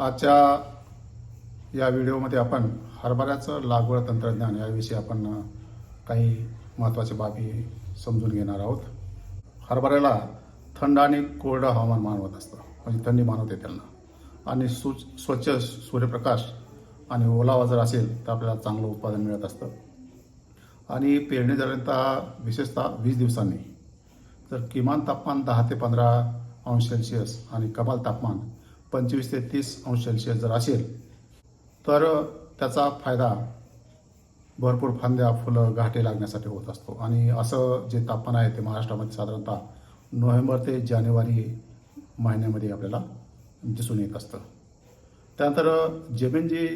आजच्या या व्हिडिओमध्ये आपण हरभऱ्याचं लागवड तंत्रज्ञान याविषयी आपण काही महत्त्वाच्या बाबी समजून घेणार आहोत. हरभऱ्याला थंड आणि कोरडं हवामान मानवत असतं. म्हणजे थंडी मानवते त्यांना. आणि सु स्वच्छ सूर्यप्रकाश आणि ओलावा जर असेल तर आपल्याला चांगलं उत्पादन मिळत असतं. आणि पेरणी झाल्यानंतर विशेषतः वीस दिवसांनी तर किमान तापमान दहा ते पंधरा अंश सेल्सिअस आणि कमाल तापमान पंचवीस ते तीस अंश सेल्सिअस जर असेल तर त्याचा फायदा भरपूर फांद्या फुलं घाटे लागण्यासाठी होत असतो. आणि असं जे तापमान आहे ते महाराष्ट्रामध्ये साधारणतः नोव्हेंबर ते जानेवारी महिन्यामध्ये आपल्याला दिसून येत असतं. त्यानंतर जमीन जी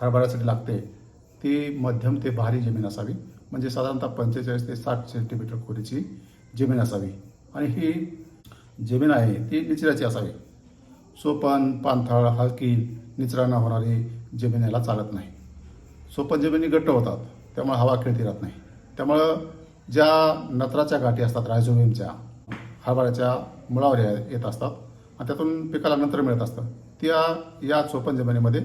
हरभऱ्यासाठी लागते ती मध्यम ते भारी जमीन असावी. म्हणजे साधारणतः पंचेचाळीस ते साठ सेंटीमीटर खोलीची जमीन असावी. आणि ही जमीन आहे ती निचऱ्याची असावी. सोपन पाणथळ हलकी निचराना न होणारी जमीन याला चालत नाही. सोपन जमिनी घट्ट होतात त्यामुळे हवा खेळती राहत नाही. त्यामुळं ज्या नत्राच्या गाठी असतात रायझोबियमच्या हरभऱ्याच्या मुळावर येत असतात आणि त्यातून पिकाला नंतर मिळत असतं. त्या या चोपन जमिनीमध्ये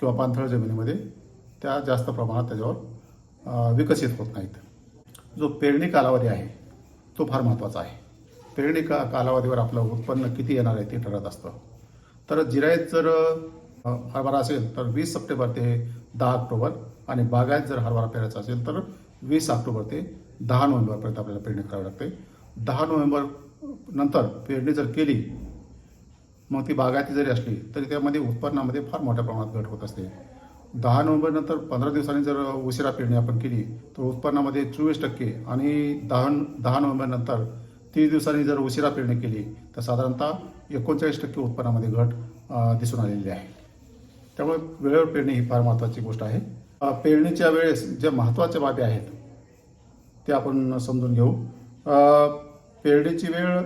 किंवा पाणथळ जमिनीमध्ये त्या जास्त प्रमाणात त्याच्यावर विकसित होत नाहीत. जो पेरणी कालावधी आहे तो फार महत्त्वाचा आहे. पेरणी का कालावधीवर आपलं उत्पन्न किती येणार आहे ते ठरत असतं. तर जिरायत जर हरभरा असेल तर वीस सप्टेंबर ते दहा ऑक्टोबर आणि बागायत जर हरभरा पेरायचा असेल तर वीस ऑक्टोबर ते दहा नोव्हेंबरपर्यंत आपल्याला पेरणी करावी लागते. दहा नोव्हेंबर नंतर पेरणी जर केली मग ती बागायती जरी असली तरी त्यामध्ये उत्पन्नामध्ये फार मोठ्या प्रमाणात घट होत असते. दहा नोव्हेंबरनंतर पंधरा दिवसांनी जर उशिरा पेरणी आपण केली तर उत्पन्नामध्ये चोवीस टक्के आणि दहा दहा नोव्हेंबरनंतर तीस दिवसांनी जर उशिरा पेरणी केली तर साधारणतः एकोणचाळीस टक्के उत्पन्नामध्ये घट दिसून आलेली आहे. त्यामुळे वेळेवर पेरणी ही फार महत्त्वाची गोष्ट आहे. पेरणीच्या वेळेस ज्या महत्त्वाच्या बाबी आहेत ते आपण समजून घेऊ. पेरणीची वेळ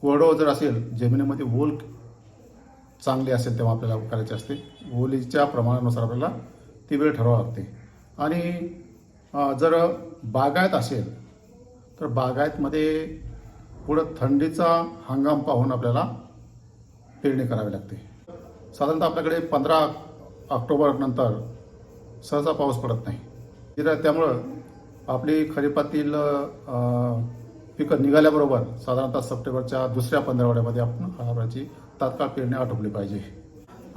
कोरडो जर असेल जमिनीमध्ये ओल चांगली असेल तेव्हा आपल्याला करायची असते. ओलीच्या प्रमाणानुसार आपल्याला ती वेळ ठरवावी लागते. आणि जर बागायत असेल तर बागायतमध्ये पुढं थंडीचा हंगाम पाहून आपल्याला पेरणी करावी लागते. साधारणतः आपल्याकडे पंधरा ऑक्टोबर नंतर सहसा पाऊस पडत नाही. त्यामुळं आपली खरीपातील पिकं निघाल्याबरोबर साधारणतः सप्टेंबरच्या दुसऱ्या पंधरवड्यामध्ये आपण हरभऱ्याची तात्काळ पेरणी आटोपली पाहिजे.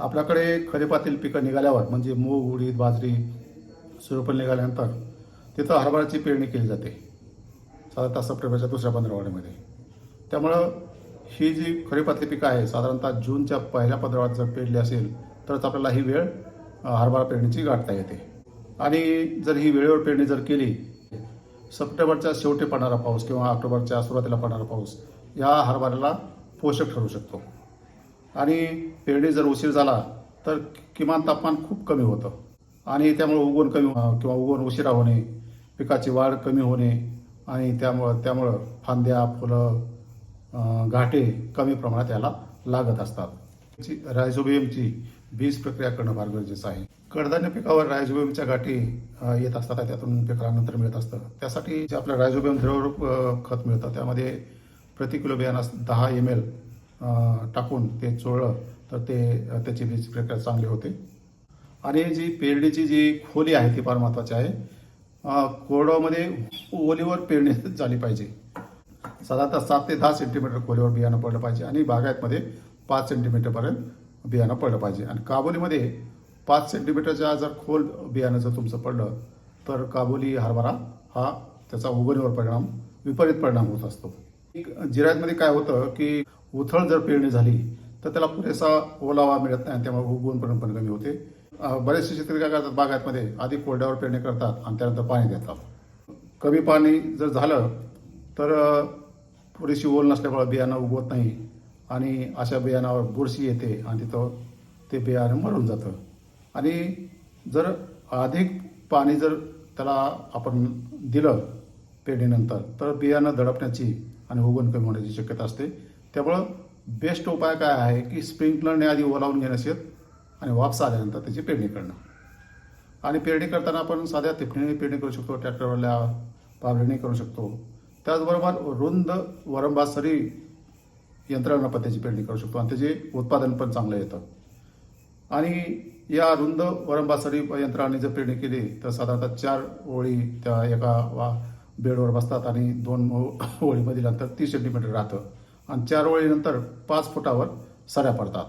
आपल्याकडे खरीपातील पिकं निघाल्यावर म्हणजे मूग उडीद बाजरी सूर्यफल निघाल्यानंतर तिथं हरभऱ्याची पेरणी केली जाते. साधारणतः सप्टेंबरच्या दुसऱ्या पंधरवड्यामध्ये. त्यामुळं ही जी खरीपातली पिकं आहे साधारणतः जूनच्या पहिल्या पंधरवड्यात जर पेरली असेल तरच आपल्याला ही वेळ हरभरा पेरणीची गाठता येते. आणि जर ही वेळेवर पेरणी जर केली सप्टेंबरच्या शेवटी पडणारा पाऊस किंवा ऑक्टोबरच्या सुरुवातीला पडणारा पाऊस या हरभऱ्याला पोषक ठरू शकतो. आणि पेरणी जर उशीर झाला तर किमान तापमान खूप कमी होतं. आणि त्यामुळे उगवण कमी किंवा उगवण उशिरा होणे पिकाची वाढ कमी होणे आणि त्यामुळं त्यामुळं फांद्या फुलं घाटे कमी प्रमाणात याला लागत असतात. रायझोबियमची बीज प्रक्रिया करणं फार गरजेचं आहे. कडधान्य पिकावर रायझोबियमच्या गाठी येत असतात आणि त्यातून पिकानंतर मिळत असतं. त्यासाठी जे आपलं रायझोबियम द्रवरूप खत मिळतं त्यामध्ये प्रति किलो बियाणास दहा एम एल टाकून ते चोळलं तर ते त्याची बीज प्रक्रिया चांगली होते. आणि जी पेरडीची जी खोली आहे ती फार महत्त्वाची आहे. कोरडवामध्ये ओलीवर पेरणी झाली पाहिजे. साधारणतः सात ते दहा सेंटीमीटर खोलीवर बियाणं पडलं पाहिजे आणि बागायतमध्ये पाच सेंटीमीटरपर्यंत बियाणं पडलं पाहिजे. आणि काबोलीमध्ये पाच सेंटीमीटरच्या जर खोल बियाणं जर तुमचं पडलं तर काबोली हरभरा हा त्याचा उगवणीवर परिणाम विपरीत परिणाम होत असतो. जिरायतमध्ये काय होतं की उथळ जर पेरणी झाली तर त्याला पुरेसा ओलावा मिळत नाही आणि त्यामुळे उगवून पण पण कमी होते. बरेचसे शेतकरी काय करतात बागायतमध्ये आधी कोरड्यावर पेरणी करतात आणि त्यानंतर पाणी देतात. कमी पाणी जर झालं तर पुरेशी ओल नसल्यामुळे बियाणं उगवत नाही. आणि अशा बियाणावर बुरशी येते आणि तिथं ते बियाणं मरून जातं. आणि जर अधिक पाणी जर त्याला आपण दिलं पेरणीनंतर तर बियाणं दडपण्याची आणि उगवण कमी होण्याची शक्यता असते. त्यामुळं बेस्ट उपाय काय आहे की स्प्रिंकलरने आधी ओलावून घेणं शेत आणि वापस आल्यानंतर त्याची पेरणी करणं. आणि पेरणी करताना आपण साध्या तिपणीने पेरणी करू शकतो ट्रॅक्टरवाल्या पावडीने करू शकतो. त्याचबरोबर रुंद वरंबासरी यंत्रांना यंत्रणा पद्धतीची पेरणी करू शकतो आणि त्याचे उत्पादन पण चांगलं येतं. आणि या रुंद वरंबासरी यंत्राने जर पेरणी केली तर साधारणतः चार ओळी त्या एका वा बेडवर बसतात आणि दोन ओळीमधील अंतर तीस सेंटीमीटर राहतं. आणि चार ओळीनंतर पाच फुटावर सऱ्या पडतात.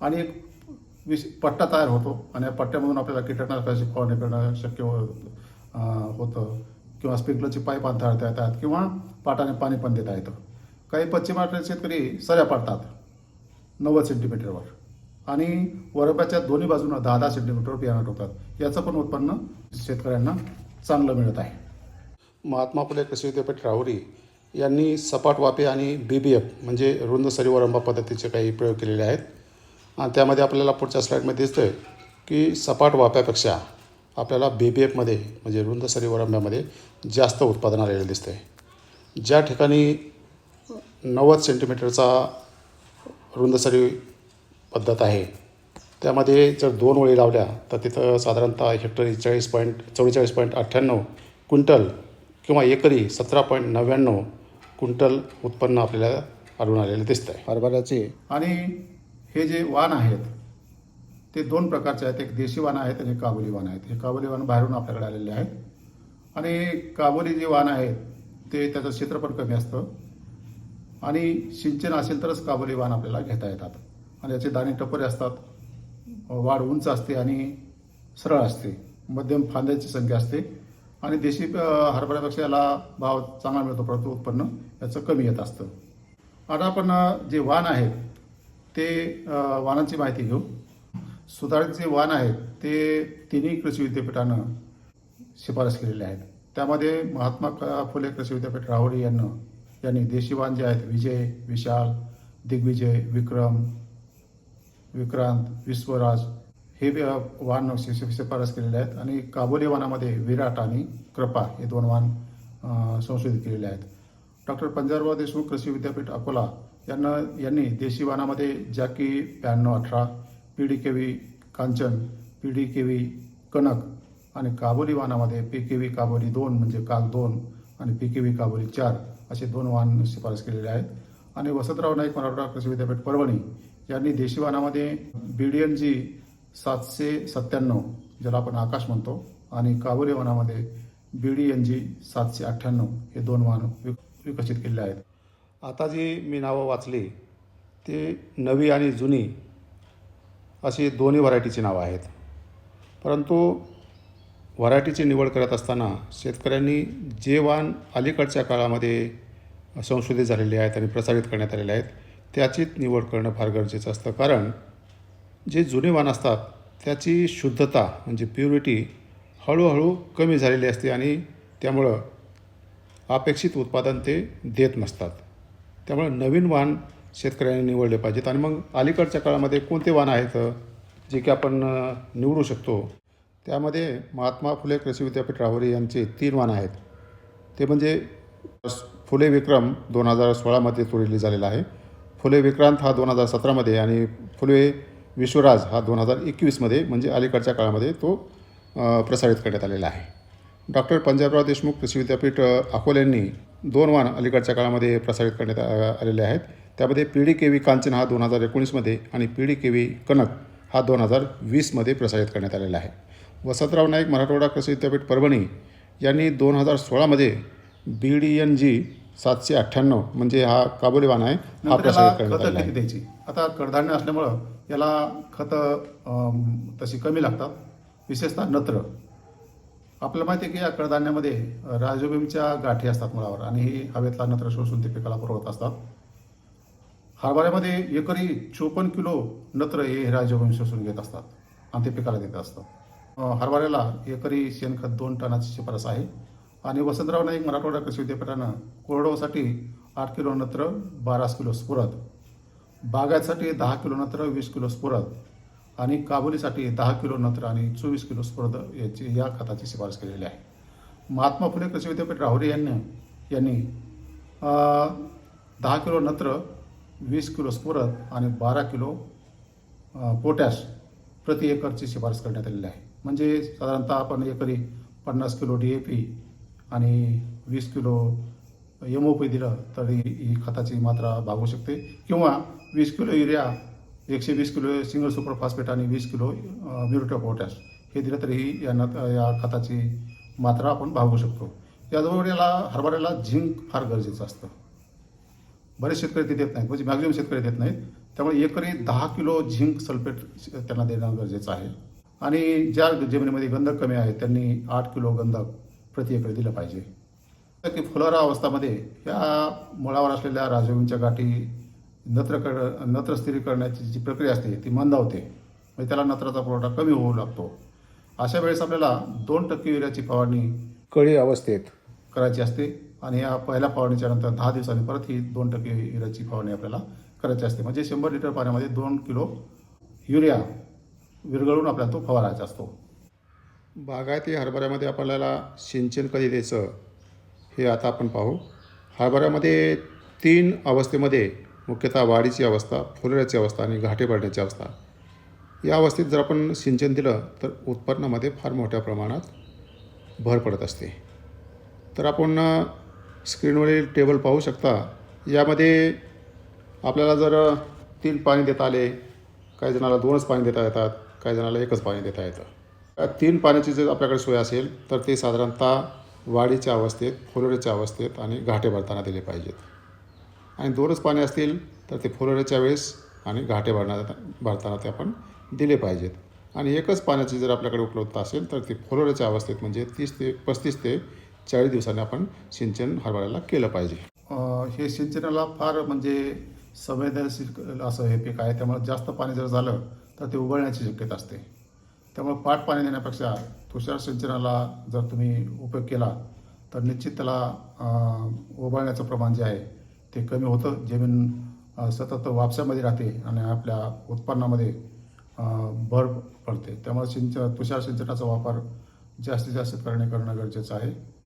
आणि एक विश पट्टा तयार होतो आणि या पट्ट्यामधून आपल्याला कीटकनाशकाची फवारणी करणं शक्य होतं. किंवा स्प्रिंकलरची पाईप अंतराळता येतात किंवा पाटाने पाणी पण देता येतं. काही पश्चिम शेतकरी सऱ्या पाडतात नव्वद सेंटीमीटरवर. आणि वरंब्याच्या दोन्ही बाजूनं दहा दहा सेंटीमीटरवर बियाणं ठोकतात. याचं पण उत्पन्न शेतकऱ्यांना चांगलं मिळत आहे. महात्मा फुले कृषी विद्यापीठ राहुरी यांनी सपाट वाफे आणि बी बी एफ म्हणजे रुंद सरीवरंबा पद्धतीचे काही प्रयोग केलेले आहेत. आणि त्यामध्ये आपल्याला पुढच्या स्लाईडमध्ये दिसतंय की सपाट वाफ्यापेक्षा आपल्याला बी बी एफमध्ये म्हणजे रुंद सरी वरंब्यामध्ये जास्त उत्पादन आलेलं दिसतंय. ज्या ठिकाणी नव्वद सेंटीमीटरचा रुंद सरी पद्धत आहे त्यामध्ये जर दोन ओळी लावल्या तर तिथं साधारणतः हेक्टरी चाळीस पॉईंट चव्वेचाळीस पॉईंट अठ्ठ्याण्णव क्विंटल किंवा एकरी सतरा पॉईंट नव्याण्णव क्विंटल उत्पन्न आपल्याला आढळून आलेलं दिसतं आहे हरभऱ्याचे. आणि हे जे वाण आहेत ते दोन प्रकारचे आहेत. एक देशी वाण आहेत आणि एक काबुली वाण आहेत. हे काबुली वाण बाहेरून आपल्याकडे आलेले आहेत. आणि काबुली जे वाण आहेत ते त्याचं क्षेत्र पण कमी असतं. आणि सिंचन असेल तरच काबुली वाण आपल्याला घेता येतात. आणि याचे दाणे टपोरे असतात. वाढ उंच असते आणि सरळ असते. मध्यम फांद्याची संख्या असते. आणि देशी हरभऱ्यापेक्षा याला भाव चांगला मिळतो परंतु उत्पन्न याचं कमी येत असतं. आता आपण जे वाण आहेत ते वाणांची माहिती घेऊ. सुधारित जे वाण आहेत ते तिन्ही कृषी विद्यापीठानं शिफारस केलेले आहेत. त्यामध्ये महात्मा फुले कृषी विद्यापीठ राहुरी यांना यांनी देशी वाण जे आहेत विजय विशाल दिग्विजय विक्रम विक्रांत विश्वराज हे वाण शिफारस केलेले आहेत. आणि काबोली वानामध्ये विराट आणि कृपा हे दोन वाण संशोधित केलेले आहेत. डॉक्टर पंजाबराव देशमुख कृषी विद्यापीठ अकोला यांना यांनी देशी वाणामध्ये जॅकी ब्याण्णव अठरा P D K V Kanchan P D K V Kanak आणि काबोली वाहनामध्ये पी के व्ही काबोली दोन म्हणजे काग दोन आणि पी के व्ही काबोली चार असे दोन वाहन शिफारस केलेले आहेत. आणि वसंतराव नाईक मराठवाडा कृषी विद्यापीठ परभणी यांनी देशी वाहनामध्ये बी डी एन जी सातशे सत्त्याण्णव ज्याला आपण आकाश म्हणतो आणि काबोली वाहनामध्ये बी डी एन जी सातशे अठ्ठ्याण्णव हे दोन वाहन विक विकसित केलेले आहेत. आता जी मी नावं वाचली ते नवी आणि जुनी अशी दोन्ही व्हरायटीची नावं आहेत. परंतु व्हरायटीची निवड करत असताना शेतकऱ्यांनी जे वाण अलीकडच्या काळामध्ये संशोधित झालेले आहेत आणि प्रसारित करण्यात आलेले आहेत त्याचीच निवड करणं फार गरजेचं असतं. कारण जे जुने वाण असतात त्याची शुद्धता म्हणजे प्युरिटी हळूहळू कमी झालेली असते आणि त्यामुळं अपेक्षित उत्पादन ते देत नसतात. त्यामुळे नवीन वाण शेतकऱ्यांनी निवडले पाहिजेत. आणि मग अलीकडच्या काळामध्ये कोणते वाण आहेत जे की आपण निवडू शकतो? त्यामध्ये महात्मा फुले कृषी विद्यापीठ राहुरी यांचे तीन वाण आहेत. ते म्हणजे फुले विक्रम दोन हजार सोळामध्ये तो रिलीज झालेला आहे. फुले विक्रांत हा दोन हजार सतरामध्ये आणि फुले विश्वराज हा दोन हजार एकवीसमध्ये म्हणजे अलीकडच्या काळामध्ये तो प्रसारित करण्यात आलेला आहे. डॉक्टर पंजाबराव देशमुख कृषी विद्यापीठ अकोल्यांनी दोन वाण अलीकडच्या काळामध्ये प्रसारित करण्यात आ- आलेले आहेत. त्यामध्ये P D K V Kanchan हा दोन हजार एकोणीसमध्ये आणि P D K V Kanak हा दोन हजार वीसमध्ये प्रसारित करण्यात आलेला आहे. वसंतराव नाईक मराठवाडा कृषी विद्यापीठ परभणी यांनी दोन हजार सोळामध्ये बी डी एन जी सातशे अठ्ठ्याण्णव म्हणजे हा काबुली वाण आहे हा प्रसारित करण्यात आलेला आहे. द्यायची? आता कडधान्य असल्यामुळं याला खतं तशी कमी लागतात विशेषतः नत्र. आपल्याला माहिती आहे की या कडधान्यामध्ये राजोबिमच्या गाठी असतात मुळावर आणि ही हवेतला नत्र शोषून ते पिकाला पुरवत असतात. हरभऱ्यामध्ये एकरी चोपन्न किलो नत्र हे राजवंश शोषून घेत असतात. आणि ते पिकाला देत असतात हरभऱ्याला एकरी शेणखत दोन टनाची शिफारस आहे. आणि वसंतराव नाईक मराठवाडा कृषी विद्यापीठानं कोरडवासाठी आठ किलो नत्र बारा किलो स्फुरद बागायतसाठी दहा किलो नत्र वीस किलो स्फुरद आणि काबुलीसाठी दहा किलो नत्र आणि चोवीस किलो स्फुरद याची या खताची शिफारस केलेली आहे. महात्मा फुले कृषी विद्यापीठ राहुरी यांनी यांनी दहा किलो नत्र वीस किलो स्फुरद आणि बारा किलो पोटॅश प्रति एकरची शिफारस करण्यात आलेली आहे. म्हणजे साधारणतः आपण एकरी पन्नास किलो डी ए पी आणि वीस किलो एम ओ पी दिलं तरी ही खताची मात्रा भागू शकते. किंवा वीस किलो युरिया एकशे वीस किलो सिंगल सुपर फॉस्फेट आणि वीस किलो म्युरिट पोटॅश हे दिलं तरीही यांना या खताची मात्रा आपण भागू शकतो. याचबरोबर याला हरभऱ्याला झिंक फार गरजेचं असतं. बरेच शेतकरी ते देत नाहीत. म्हणजे मॅक्झिमम शेतकरी देत नाहीत. त्यामुळे एकरी दहा किलो झिंक सल्फेट त्यांना देणं गरजेचं आहे. आणि ज्या जमिनीमध्ये गंधक कमी आहे त्यांनी आठ किलो गंधक प्रति एकरी दिलं पाहिजे. तर की फुलारा अवस्थामध्ये या मुळावर असलेल्या राजवींच्या गाठी नत्र कर नत्र स्थिर करण्याची जी प्रक्रिया असते ती मंदावते. म्हणजे त्याला नत्राचा पुरवठा कमी होऊ लागतो. अशा वेळेस आपल्याला दोन टक्के युरियाची फवारणी कळी अवस्थेत करायची असते. आणि या पहिल्या फवारणीच्या नंतर दहा दिवसांनी परत ही दोन टक्के युरियाची फवारणी आपल्याला करायची असते. म्हणजे शंभर लिटर पाण्यामध्ये दोन किलो युरिया विरघळून आपल्याला तो फवारायचा असतो. बागायती हरभऱ्यामध्ये आपल्याला सिंचन कधी द्यायचं हे आता आपण पाहू. हरभऱ्यामध्ये तीन अवस्थेमध्ये मुख्यतः वाढीची अवस्था फुलण्याची अवस्था आणि घाटे पडण्याची अवस्था. या अवस्थेत जर आपण सिंचन दिलं तर उत्पन्नामध्ये फार मोठ्या प्रमाणात भर पडत असते. तर आपण स्क्रीनवरील टेबल पाहू शकता. यामध्ये आपल्याला जर तीन पाणी देता आले काही जणाला दोनच पाणी देता येतात काही जणाला एकच पाणी देता येतं. तीन पाण्याची जर आपल्याकडे सोय असेल तर ते साधारणतः वाढीच्या अवस्थेत फुलोऱ्याच्या अवस्थेत आणि घाटे भरताना दिले पाहिजेत. आणि दोनच पाणी असतील तर ते फुलोऱ्याच्या वेळेस आणि घाटे भरण्या भरताना ते आपण दिले पाहिजेत. आणि एकच पाण्याची जर आपल्याकडे उपलब्धता असेल तर ते फुलोऱ्याच्या अवस्थेत म्हणजे तीस ते पस्तीस ते चाळीस दिवसांनी आपण सिंचन हरभऱ्याला केलं पाहिजे. हे सिंचनाला फार म्हणजे संवेदनशील असं हे पीक आहे. त्यामुळे जास्त पाणी जर झालं तर ते उबळण्याची शक्यता असते. त्यामुळे पाट पाणी देण्यापेक्षा तुषार सिंचनाला जर तुम्ही उपयोग केला तर निश्चित त्याला उभारण्याचं प्रमाण जे आहे ते कमी होतं. जमीन सतत वापसामध्ये राहते आणि आपल्या उत्पन्नामध्ये भर पडते. त्यामुळे सिंच तुषार सिंचनाचा वापर जास्तीत जास्त करणे करणं गरजेचं आहे.